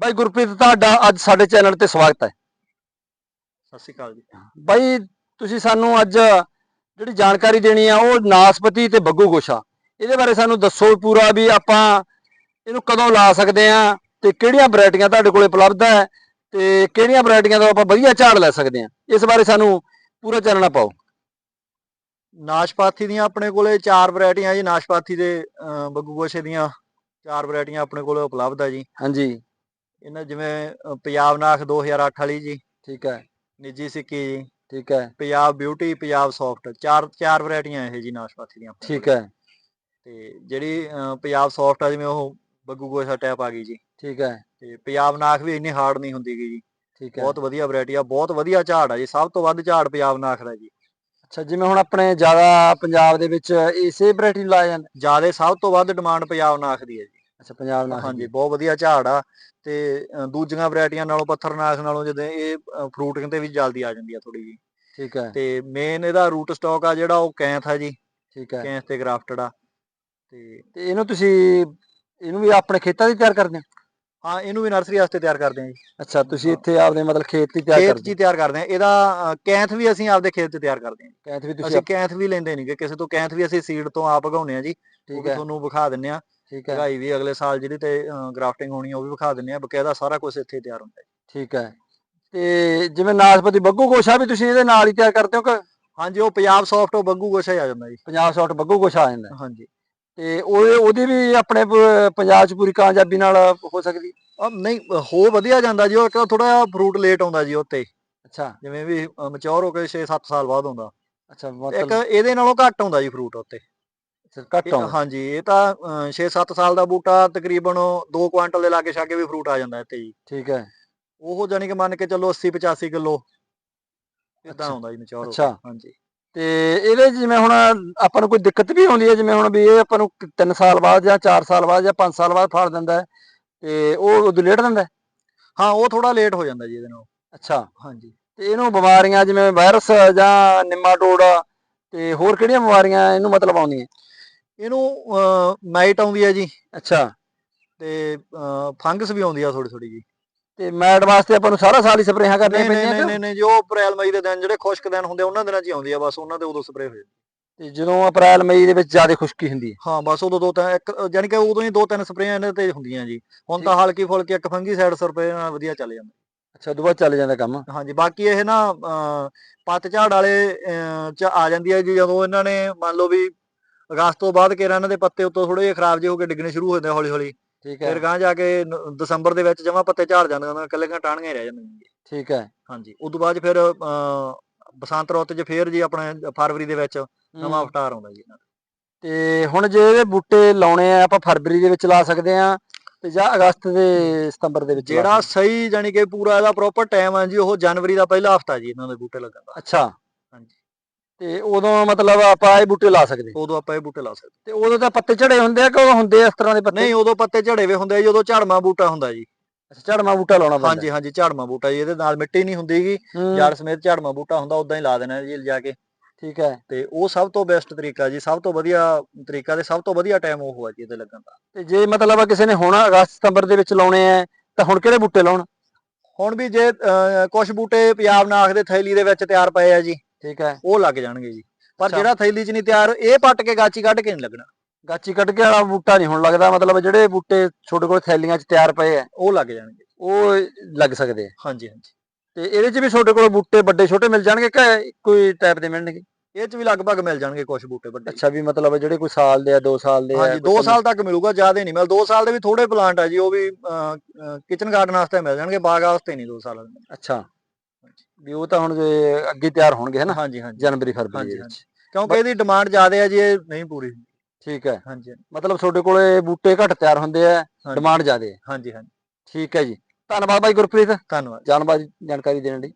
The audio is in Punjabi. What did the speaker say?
ਬਾਈ ਗੁਰਪ੍ਰੀਤ ਤੁਹਾਡਾ ਅੱਜ ਸਾਡੇ ਚੈਨਲ ਤੇ ਸਵਾਗਤ ਹੈ। ਸਤਿ ਸ਼੍ਰੀ ਅਕਾਲ ਜੀ। ਬਾਈ ਤੁਸੀਂ ਸਾਨੂੰ ਅੱਜ ਜਿਹੜੀ ਜਾਣਕਾਰੀ ਦੇਣੀ ਆ ਉਹ ਨਾਸਪਤੀ ਤੇ ਬੱਗੂ ਗੋਸ਼ਾ। ਇਹਦੇ ਬਾਰੇ ਸਾਨੂੰ ਦੱਸੋ ਪੂਰਾ ਵੀ ਆਪਾਂ ਇਹਨੂੰ ਕਦੋਂ ਲਾ ਸਕਦੇ ਆ ਤੇ ਕਿਹੜੀਆਂ ਵੈਰਾਈਟੀਆਂ ਤੁਹਾਡੇ ਕੋਲੇ ਉਪਲਬਧ ਹੈ ਤੇ ਕਿਹੜੀਆਂ ਵੈਰਾਈਟੀਆਂ ਤੋਂ ਆਪਾਂ ਵਧੀਆ ਝਾੜ ਲੈ ਸਕਦੇ ਆ। ਇਸ ਬਾਰੇ ਸਾਨੂੰ ਪੂਰਾ ਚਾਨਣਾ ਪਾਓ। ਨਾਸ਼ਪਾਤੀ ਦੀਆਂ ਆਪਣੇ ਕੋਲੇ ਚਾਰ ਵੈਰਾਈਟੀਆਂ ਜੀ। ਨਾਸ਼ਪਾਤੀ ਦੇ ਬੱਗੂ ਗੋਸ਼ੇ ਦੀਆਂ ਚਾਰ ਵੈਰਾਈਟੀਆਂ ਆਪਣੇ ਕੋਲੇ ਉਪਲਬਧ ਆ ਜੀ। ਹਾਂਜੀ। ਇਹਨਾਂ ਜਿਵੇਂ ਪੰਜਾਬ ਨਾਖ 2008 ਵਾਲੀ ਜੀ ਠੀਕ ਹੈ ਨਿੱਜੀ ਸਿੱਕੀ ਜੀ ਠੀਕ ਹੈ ਪੰਜਾਬ ਬਿਊਟੀ ਪੰਜਾਬ ਸੌਫਟ ਚਾਰ ਚਾਰ ਵੈਰਾਈਟੀਆਂ ਇਹ ਜੀ ਨਾਸ਼ਪਾਤੀ ਦੀਆਂ ਆਪਣੇ ਠੀਕ ਕੋਲੇ। ਹੈ ਤੇ ਜਿਹੜੀ ਪੰਜਾਬ ਸੌਫਟ ਆ ਜਿਵੇਂ ਉਹ ਬੱਗੂ ਗੋਸ਼ਾ ਟੈਪ ਆ ਗਈ ਜੀ। ਠੀਕ ਹੈ। ਤੇ ਪੰਜਾਬ ਨਾਖ ਵੀ ਇੰਨੀ ਹਾਰਡ ਨਹੀਂ ਹੁੰਦੀ ਗੀ ਜੀ। ਠੀਕ ਹੈ। ਬਹੁਤ ਵਧੀਆ ਵੈਰਾਈਟੀ ਆ ਬਹੁਤ ਵਧੀਆ ਝਾੜ ਆ ਜੀ ਸਭ ਤੋਂ ਵੱਧ ਝਾੜ ਪੰਜਾਬ ਨਾਖ ਦਾ ਜੀ। ਅੱਛਾ ਜਿਵੇਂ ਹੁਣ ਆਪਣੇ ਜ਼ਿਆਦਾ ਪੰਜਾਬ ਦੇ ਵਿੱਚ ਇਸੇ ਵੈਰਾਈਟੀ ਨੂੰ ਲਾਇਆ ਜਾਂਦਾ? ਜ਼ਿਆਦਾ ਸਭ ਤੋਂ ਵੱਧ ਡਿਮਾਂਡ ਪੰਜਾਬ ਨਾਖ ਦੀ ਹੈ ਜੀ। ਅੱਛਾ ਪੰਜਾਬ ਨਾਲ ਹਾਂਜੀ ਬਹੁਤ ਵਧੀਆ ਝਾੜ ਆ ਤੇ ਦੂਜੀਆਂ ਵੈਰਾਈਟੀਆਂ ਨਾਲੋਂ ਪੱਥਰਨਾਸ਼ ਨਾਲੋਂ ਜਦੋਂ ਇਹ ਫਰੂਟਿੰਗ ਤੇ ਵੀ ਜਲਦੀ ਆ ਜਾਂਦੀ ਆ ਥੋੜੀ ਜੀ ਠੀਕ ਹੈ। ਤੇ ਮੇਨ ਇਹਦਾ ਰੂਟ ਸਟਾਕ ਆ ਜਿਹੜਾ ਉਹ ਕੈਂਥ ਆ ਜੀ। ਠੀਕ ਹੈ। ਕੈਂਥ ਤੇ ਗ੍ਰਾਫਟਡ ਆ। ਤੇ ਤੇ ਇਹਨੂੰ ਤੁਸੀਂ ਇਹਨੂੰ ਵੀ ਆਪਣੇ ਖੇਤਾਂ ਦੀ ਤਿਆਰ ਕਰਦੇ ਹੋ? ਹਾਂ ਇਹਨੂੰ ਵੀ ਨਰਸਰੀ ਵਾਸਤੇ ਤਿਆਰ ਕਰਦੇ ਆ ਜੀ। ਅੱਛਾ ਤੁਸੀਂ। ਇੱਥੇ ਆਪਦੇ ਮਤਲਬ ਖੇਤ ਦੀ ਤਿਆਰ ਖੇਤ ਕਰਦੇ ਹੀ ਤਿਆਰ ਕਰਦੇ ਆ। ਇਹਦਾ ਕੈਂਥ ਵੀ ਅਸੀਂ ਆਪਦੇ ਖੇਤ 'ਚ ਤਿਆਰ ਕਰਦੇ ਆ ਕੈਂਥ ਵੀ ਤੁਸੀਂ ਅਸੀਂ ਕੈਂਥ ਵੀ ਲੈਂਦੇ ਨਹੀਂਗੇ ਕਿਸੇ ਤੋਂ ਕੈਂਥ ਵੀ ਅਸੀਂ ਸੀਡ ਤੋਂ ਆਪ ਉਗਾਉਂਦੇ ਆ ਜੀ। ਉਹ ਠੀਕ ਵੀ ਹੈ। ਤੁਹਾਨੂੰ ਵਿਖਾ ਦਿੰਨੇ ਆ। ਠੀਕ ਹੈ। ਲਗਾਈ ਵੀ ਅਗਲੇ ਸਾਲ ਜਿਹੜੀ ਤੇ ਗ੍ਰਾਫਟਿੰਗ ਹੋਣੀ ਉਹ ਵੀ ਵਿਖਾ ਦਿੰਨੇ ਆ ਬਕਾਇਦਾ ਸਾਰਾ ਕੁਝ ਇੱਥੇ ਤਿਆਰ ਹੁੰਦਾ ਹੈ। ਠੀਕ ਹੈ। ਤੇ ਜਿਵੇਂ ਨਾਸਪਤੀ ਬੱਗੂ ਗੋਸ਼ਾ ਵੀ ਤੁਸੀਂ ਇਹਦੇ ਨਾਲ ਹੀ ਤਿਆਰ ਕਰਦੇ ਹੋ ਕਿ ਹਾਂਜੀ ਉਹ ਪੰਜਾਬ ਸੌਫਟ ਉਹ ਬੱਗੂ ਗੋਸ਼ਾ ਹੀ ਆ ਜਾਂਦਾ ਜੀ। ਪੰਜਾਬ ਸੌਟ ਬੱਗੂ ਗੋਸ਼ਾ ਆ ਜਾਂਦਾ ਹਾਂਜੀ। ਤੇ ਉਹ ਉਹਦੀ ਵੀ ਆਪਣੇ ਪੰਜਾਬ 'ਚ ਪੂਰੀ ਕਾਮਯਾਬੀ ਨਾਲ ਹੋ ਸਕਦੀ? ਨਹੀਂ ਹੋ ਵਧੀਆ ਜਾਂਦਾ ਜੀ ਉਹ ਇੱਕ ਥੋੜਾ ਜਿਹਾ ਫਰੂਟ ਲੇਟ ਆਉਂਦਾ ਜੀ ਉੱਤੇ। ਅੱਛਾ। ਜਿਵੇਂ ਵੀ ਮੈਚੁਰ ਹੋ ਕੇ 6-7 ਸਾਲ ਬਾਅਦ ਆਉਂਦਾ। ਅੱਛਾ ਇੱਕ ਇਹਦੇ ਨਾਲੋਂ ਘੱਟ ਆਉਂਦਾ ਜੀ ਫਰੂਟ ਉੱਤੇ। ਘੱਟ ਆਉਂਦਾ। ਹਾਂਜੀ ਇਹ ਤਾਂ 6-7 ਸਾਲ ਦਾ ਬੂਟਾ ਤਕਰੀਬਨ 2 ਕੁਆਂਟਲ ਦੇ ਲਾਗੇ ਛਾਗੇ ਵੀ ਫਰੂਟ ਆ ਜਾਂਦਾ ਇੱਥੇ ਜੀ। ਠੀਕ ਹੈ। ਉਹ ਜਾਨੀ ਕਿ ਮੰਨ ਕੇ ਚੱਲੋ 80-85 ਕਿਲੋ। ਇਦਾਂ ਆਉਂਦਾ ਜੀ ਮੈਚੁਰ ਅੱਛਾ। ਹਾਂਜੀ। ਤੇ ਇਹਦੇ ਜਿਵੇਂ ਹੁਣ ਆਪਾਂ ਨੂੰ ਕੋਈ ਦਿੱਕਤ ਵੀ ਆਉਂਦੀ ਹੈ ਜਿਵੇਂ ਹੁਣ ਵੀ ਇਹ ਆਪਾਂ ਨੂੰ 3 ਸਾਲ ਬਾਅਦ ਜਾਂ 4 ਸਾਲ ਬਾਅਦ ਜਾਂ 5 ਸਾਲ ਬਾਅਦ ਫਲ ਦਿੰਦਾ ਹੈ ਤੇ ਉਹ ਉਦੋਂ ਲੇਟ ਦਿੰਦਾ ਹੈ? ਹਾਂ ਉਹ ਥੋੜਾ ਲੇਟ ਹੋ ਜਾਂਦਾ ਜੀ ਇਹਦੇ ਨਾਲ। ਅੱਛਾ। ਹਾਂਜੀ। ਤੇ ਇਹਨੂੰ ਬਿਮਾਰੀਆਂ ਜਿਵੇਂ ਵਾਇਰਸ ਜਾਂ ਨਿਮਾਟੋਡ ਤੇ ਹੋਰ ਕਿਹੜੀਆਂ ਬਿਮਾਰੀਆਂ ਇਹਨੂੰ ਮਤਲਬ ਆਉਂਦੀਆਂ? ਇਹਨੂੰ ਮਾਈਟ ਆਉਂਦੀ ਹੈ ਜੀ। ਅੱਛਾ। ਤੇ ਫੰਗਸ ਵੀ ਆਉਂਦੀ ਆ ਥੋੜੀ ਥੋੜੀ ਜੀ ਤੇ ਮੈਡ ਵਾਸਤੇ ਆਪਾਂ ਨੂੰ ਸਾਰਾ ਸਾਲ ਹੀ ਸਪਰੇਹਾਂ ਕਰਨੀਆਂ ਪੈਂਦੀਆਂ ਨਹੀਂ ਨਹੀਂ ਨਹੀਂ ਜੋ ਅਪ੍ਰੈਲ ਮਈ ਦੇ ਦਿਨ ਜਿਹੜੇ ਖੁਸ਼ਕ ਦਿਨ ਹੁੰਦੇ ਉਹਨਾਂ ਦਿਨਾਂ 'ਚ ਹੀ ਆਉਂਦੀ ਆ ਬਸ ਉਹਨਾਂ ਦੇ ਉਦੋਂ ਸਪਰੇਅ ਹੋ ਜਾਂਦੀ। ਤੇ ਜਦੋਂ ਅਪ੍ਰੈਲ ਮਈ ਦੇ ਵਿੱਚ ਜ਼ਿਆਦਾ ਖੁਸ਼ਕੀ ਹੁੰਦੀ ਹੈ ਹਾਂ ਬਸ ਉਦੋਂ ਦੋ ਤਿੰਨ ਇੱਕ ਯਾਨੀ ਕਿ ਉਦੋਂ ਹੀ ਦੋ ਤਿੰਨ ਸਪਰੇਆਂ ਇਹਨਾਂ ਤੇ ਹੁੰਦੀਆਂ ਜੀ। ਹੁਣ ਤਾਂ ਹਲਕੀ ਫੁਲਕੀ ਇੱਕ ਫੰਗੀ ਸਾਈਡ ਸਪਰੇਅ ਨਾਲ ਵਧੀਆ ਚੱਲ ਜਾਂਦਾ। ਅੱਛਾ ਦੁਬਾਰਾ ਚੱਲ ਜਾਂਦਾ ਕੰਮ? ਹਾਂਜੀ ਬਾਕੀ ਇਹ ਨਾ ਪੱਤ ਝਾੜ ਵਾਲੇ ਚ ਆ ਜਾਂਦੀ ਹੈ ਜੀ ਜਦੋਂ ਇਹਨਾਂ ਨੇ ਮੰਨ ਲਓ ਵੀ ਅਗਸਤ ਤੋਂ ਬਾਅਦ ਕਿਹੜਾ ਇਹਨਾਂ ਦੇ ਪੱਤੇ ਉੱਤੋਂ ਥੋੜੇ ਜਿਹੇ ਖਰਾਬ ਜਿਹੇ ਹੋ ਕੇ ਡਿੱਗਣੇ ਸ਼ੁਰੂ ਹੋ ਜਾਂਦੇ ਹੌਲੀ ਹੌਲੀ ਠੀਕ ਹੈ। ਫਿਰ ਗਾਂ ਜਾ ਕੇ ਨ- ਦਸੰਬਰ ਦੇ ਵਿੱਚ ਜਮਾ ਪੱਤੇ ਝਾੜ ਜਾਂਦੇ ਉਹਨਾਂ ਕੱਲੀਆਂ ਟਾਹਣੀਆਂ ਹੀ ਰਹਿ ਜਾਂਦੀਆਂ ਜੀ ਠੀਕ ਹੈ। ਹਾਂਜੀ ਉਸ ਤੋਂ ਬਾਅਦ 'ਚ ਫਿਰ ਬਸੰਤ ਰੁੱਤ 'ਚ ਫੇਰ ਜੀ ਆਪਣੇ ਫਰਵਰੀ ਦੇ ਵਿੱਚ ਨਵਾਂ ਅਵਤਾਰ ਆਉਂਦਾ ਜੀ ਇਹਨਾਂ ਦਾ। ਤੇ ਹੁਣ ਜੇ ਇਹਦੇ ਬੂਟੇ ਲਾਉਣੇ ਆ ਆਪਾਂ ਫਰਵਰੀ ਦੇ ਵਿੱਚ ਲਾ ਸਕਦੇ ਆ ਤੇ ਜਾਂ ਅਗਸਤ ਦੇ ਸਤੰਬਰ ਦੇ ਵਿੱਚ ਲਾ ਜਿਹੜਾ ਸਹੀ ਜਾਨੀ ਕਿ ਪੂਰਾ ਇਹਦਾ ਪ੍ਰੋਪਰ ਟਾਈਮ ਹੈ ਜੀ ਉਹ ਜਨਵਰੀ ਦਾ ਪਹਿਲਾ ਹਫਤਾ ਜੀ ਇਹਨਾਂ ਦੇ ਬੂਟੇ ਲੱਗਣ ਦਾ। ਆ? ਅੱਛਾ। ਹਾਂਜੀ। ਤੇ ਉਦੋਂ ਮਤਲਬ ਆਪਾਂ ਇਹ ਬੂਟੇ ਲਾ ਸਕਦੇ। ਉਦੋਂ ਆਪਾਂ ਇਹ ਬੂਟੇ ਲਾ ਸਕਦੇ। ਤੇ ਉਦੋਂ ਤਾਂ ਪੱਤੇ ਝੜੇ ਹੁੰਦੇ ਆ ਕਿ ਉਦੋਂ ਹੁੰਦੇ ਆ ਇਸ ਤਰ੍ਹਾਂ ਦੇ ਪੱਤੇ? ਨਹੀਂ ਉਦੋਂ ਪੱਤੇ ਝੜੇ ਵੇ ਹੁੰਦੇ ਆ ਜੀ ਉਦੋਂ ਝੜਮਾ ਬੂਟਾ ਹੁੰਦਾ ਜੀ। ਅੱਛਾ ਝੜਮਾ ਬੂਟਾ ਲਾਉਣਾ ਪੈਂਦਾ। ਹਾਂਜੀ ਹਾਂਜੀ ਝੜਮਾ ਬੂਟਾ ਜੀ ਇਹਦੇ ਨਾਲ ਮਿੱਟੀ ਨਹੀਂ ਹੁੰਦੀਗੀ ਹੂੰ, ਜੜ ਸਮੇਤ ਝੜਮਾ ਬੂਟਾ ਹੁੰਦਾ ਉਦਾਂ ਹੀ ਲਾ ਦੇਣਾ ਜੀ ਲਿਜਾ ਕੇ। ਠੀਕ ਹੈ। ਤੇ ਉਹ ਸਭ ਤੋਂ ਬੈਸਟ ਤਰੀਕਾ ਜੀ ਸਭ ਤੋਂ ਵਧੀਆ ਤਰੀਕਾ ਤੇ ਸਭ ਤੋਂ ਵਧੀਆ ਟਾਈਮ ਉਹ ਆ ਜੀ ਇਹਦੇ ਲੱਗਣ ਦਾ। ਤੇ ਜੇ ਮਤਲਬ ਕਿਸੇ ਨੇ ਹੁਣ ਅਗਸਤ ਸਤੰਬਰ ਦੇ ਵਿੱਚ ਲਾਉਣੇ ਆ ਤਾਂ ਹੁਣ ਕਿਹੜੇ ਬੂਟੇ ਲਾਉਣ? ਹੁਣ ਵੀ ਜੇ ਕੁਝ ਬੂਟੇ ਪੰਜਾਬ ਨਾਖ ਦੇ ਥੈਲੀ ਦੇ ਵਿੱਚ ਤਿਆਰ ਪਏ ਆ ਜੀ। ਠੀਕ ਹੈ। ਉਹ ਲੱਗ ਜਾਣਗੇ ਜੀ। ਪਰ। ਜਿਹੜਾ ਥੈਲੀ 'ਚ ਨਹੀਂ ਤਿਆਰ ਇਹ ਪੱਟ ਕੇ ਗਾਚੀ ਕੱਢ ਕੇ ਨਹੀਂ ਲੱਗਣਾ। ਗਾਚੀ ਕੱਢ ਕੇ ਵਾਲਾ ਬੂਟਾ ਨਹੀਂ ਹੁਣ ਲੱਗਦਾ ਮਤਲਬ ਜਿਹੜੇ ਬੂਟੇ ਛੋਟੇ ਕੋਲ ਥੈਲੀਆਂ 'ਚ ਤਿਆਰ ਪਏ ਆ ਉਹ ਲੱਗ ਜਾਣਗੇ। ਉਹ ਲੱਗ ਸਕਦੇ ਆ। ਹਾਂਜੀ ਹਾਂਜੀ। ਤੇ ਇਹਦੇ 'ਚ ਵੀ ਛੋਟੇ ਕੋਲ ਬੂਟੇ ਵੱਡੇ ਛੋਟੇ ਮਿਲ ਜਾਣਗੇ ਕਿ ਕੋਈ ਟਾਈਪ ਦੇ ਮਿਲਣਗੇ? ਇਹ 'ਚ ਵੀ ਲਗਭਗ ਮਿਲ ਜਾਣਗੇ ਕੁਝ ਬੂਟੇ ਵੱਡੇ। ਅੱਛਾ ਵੀ ਮਤਲਬ ਜਿਹੜੇ ਕੋਈ ਸਾਲ ਦੇ ਆ 2 ਸਾਲ ਦੇ ਆ ਹਾਂਜੀ ਕੋਈ 2 ਤਿੰਨ- ਸਾਲ ਤੱਕ ਮਿਲੂਗਾ ਜ਼ਿਆਦਾ ਨਹੀਂ। ਮਿਲ 2 ਸਾਲ ਦੇ ਵੀ ਥੋੜੇ ਪਲਾਂਟ ਆ ਜੀ ਉਹ ਵੀ ਕਿਚਨ ਗਾਰਡਨ ਵਾਸਤੇ ਮਿਲ ਜਾਣਗੇ ਬਾਗ ਵਾਸਤੇ ਨਹੀਂ 2 ਸਾਲ ਦੇ ਅੱਛਾ। ਵੀ ਉਹ ਤਾਂ ਹੁਣ ਜੇ ਅੱਗੇ ਤਿਆਰ ਹੋਣਗੇ ਹਨਾ ਹਾਂਜੀ ਹਾਂਜੀ। ਜਨਵਰੀ ਫਰਵਰੀ ਦੇ ਵਿੱਚ। ਕਿਉਂਕਿ ਇਹਦੀ ਡਿਮਾਂਡ ਜ਼ਿਆਦਾ ਹੈ ਜੀ ਇਹ ਨਹੀਂ ਪੂਰੀ। ਠੀਕ ਹੈ। ਹਾਂਜੀ ਮਤਲਬ ਤੁਹਾਡੇ ਕੋਲੇ ਬੂਟੇ ਘੱਟ ਤਿਆਰ ਹੁੰਦੇ ਆ। ਡਿਮਾਂਡ ਜ਼ਿਆਦੇ ਹੈ ਹਾਂਜੀ ਹਾਂਜੀ। ਠੀਕ ਹੈ ਜੀ। ਧੰਨਵਾਦ ਬਾਈ ਗੁਰਪ੍ਰੀਤ। ਧੰਨਵਾਦ। ਜਾਣਕਾਰੀ ਦੇਣ ਲਈ।